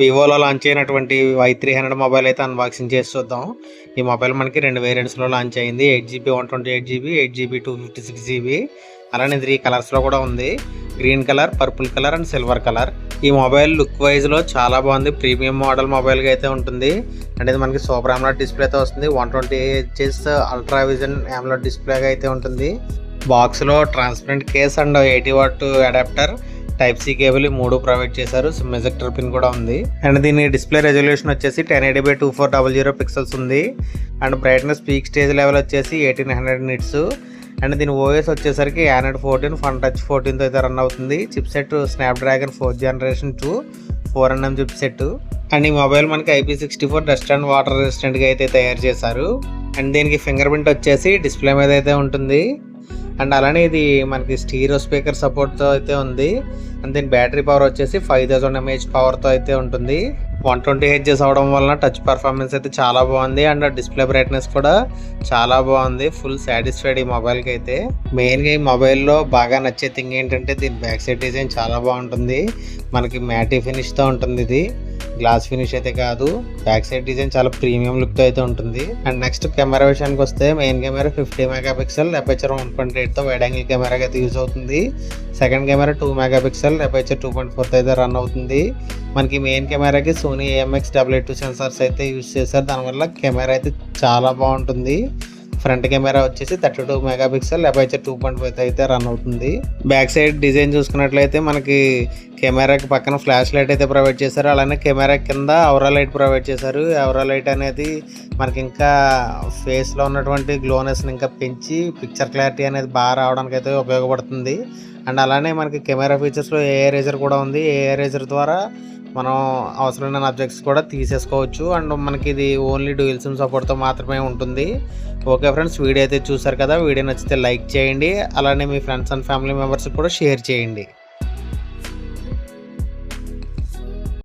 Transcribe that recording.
వివోలో launch అయినటువంటి Y three hundred mobile అయితే unboxing చేసి చూద్దాం. ఈ మొబైల్ మనకి రెండు వేరియంట్స్లో లాంచ్ అయింది. Eight GB one twenty eight GB eight GB two fifty six GB అలానే త్రీ కలర్స్లో కూడా ఉంది. Green colour purple colour and silver colour ఈ మొబైల్ లుక్ వైజ్లో చాలా బాగుంది. ప్రీమియం మోడల్ మొబైల్గా అయితే ఉంటుంది. అంటే ఇది మనకి సూపర్ ఆమ్లాట్ డిస్ప్లే అయితే వస్తుంది. One twenty H S ultra vision AMOLED డిస్ప్లేగా అయితే ఉంటుంది. బాక్స్లో transparent case and eighty watt adapter type C cable మూడు ప్రొవైడ్ చేశారు. సిమ్ ఎజెక్టర్ పిన్ కూడా ఉంది. అండ్ దీని డిస్ప్లే రెజల్యూషన్ వచ్చేసి ten eighty by two four double zero pixels ఉంది. And brightness peak stage level వచ్చేసి ఎయిటీన్ హండ్రెడ్ నిట్స్. అండ్ దీని OS వచ్చేసరికి యానెడ్ ఫోర్టీన్ ఫన్ టచ్ ఫోర్టీన్తో అయితే రన్ అవుతుంది. Chip set Snapdragon fourth generation two four NM chip set and ఈ mobile మనకి IP sixty four dust and water రెసిస్టెంట్గా అయితే తయారు చేశారు. అండ్ దీనికి ఫింగర్ ప్రింట్ వచ్చేసి డిస్ప్లే మీద అయితే ఉంటుంది. అండ్ అలానే ఇది మనకి స్టీరో స్పీకర్ సపోర్ట్తో అయితే ఉంది. అండ్ దీని బ్యాటరీ పవర్ వచ్చేసి ఫైవ్ థౌసండ్ ఎంఏహెచ్ పవర్తో అయితే ఉంటుంది. వన్ ట్వంటీ హెచ్ఎస్ అవడం వలన టచ్ పర్ఫార్మెన్స్ అయితే చాలా బాగుంది. అండ్ డిస్ప్లే బ్రైట్నెస్ కూడా చాలా బాగుంది. ఫుల్ సాటిస్ఫైడ్ ఈ మొబైల్కి అయితే. మెయిన్గా ఈ మొబైల్లో బాగా నచ్చే థింగ్ ఏంటంటే దీని బ్యాక్ సైడ్ డిజైన్ చాలా బాగుంటుంది. మనకి మ్యాటీ ఫినిష్తో ఉంటుంది ఇది. గ్లాస్ ఫినిష్ అయితే కాదు. బ్యాక్ సైడ్ డిజైన్ చాలా ప్రీమియం లుక్తో అయితే ఉంటుంది. అండ్ నెక్స్ట్ కెమెరా విషయానికి వస్తే main camera fifty megapixel aperture one point ఎయిట్తో wide angle camera అయితే యూజ్ అవుతుంది. Second camera two megapixel aperture two point four అయితే రన్ అవుతుంది. మనకి మెయిన్ కెమెరాకి Sony AMX double eight two sensors అయితే యూజ్ చేశారు. దానివల్ల కెమెరా అయితే చాలా బాగుంటుంది. ఫ్రంట్ కెమెరా వచ్చేసి thirty two megapixel aperture two point five అయితే రన్ అవుతుంది. బ్యాక్ సైడ్ డిజైన్ చూసుకున్నట్లయితే మనకి కెమెరాకి పక్కన ఫ్లాష్ లైట్ అయితే ప్రొవైడ్ చేశారు. అలానే కెమెరా కింద అవరా లైట్ ప్రొవైడ్ చేశారు. అవరా లైట్ అనేది మనకి ఇంకా ఫేస్లో ఉన్నటువంటి గ్లోనెస్ని ఇంకా పెంచి పిక్చర్ క్లారిటీ అనేది బాగా రావడానికి అయితే ఉపయోగపడుతుంది. అండ్ అలానే మనకి కెమెరా ఫీచర్స్లో ఏ రేజర్ కూడా ఉంది. ఏ రేజర్ ద్వారా మనం అవసరమైన ఆబ్జెక్ట్స్ కూడా తీసేసుకోవచ్చు. అండ్ మనకి ఇది ఓన్లీ డ్యూయల్ సిమ్ సపోర్ట్తో మాత్రమే ఉంటుంది. ఓకే ఫ్రెండ్స్ వీడియో అయితే చూసారు కదా? వీడియో నచ్చితే లైక్ చేయండి. అలానే మీ ఫ్రెండ్స్ అండ్ ఫ్యామిలీ మెంబర్స్కి కూడా షేర్ చేయండి.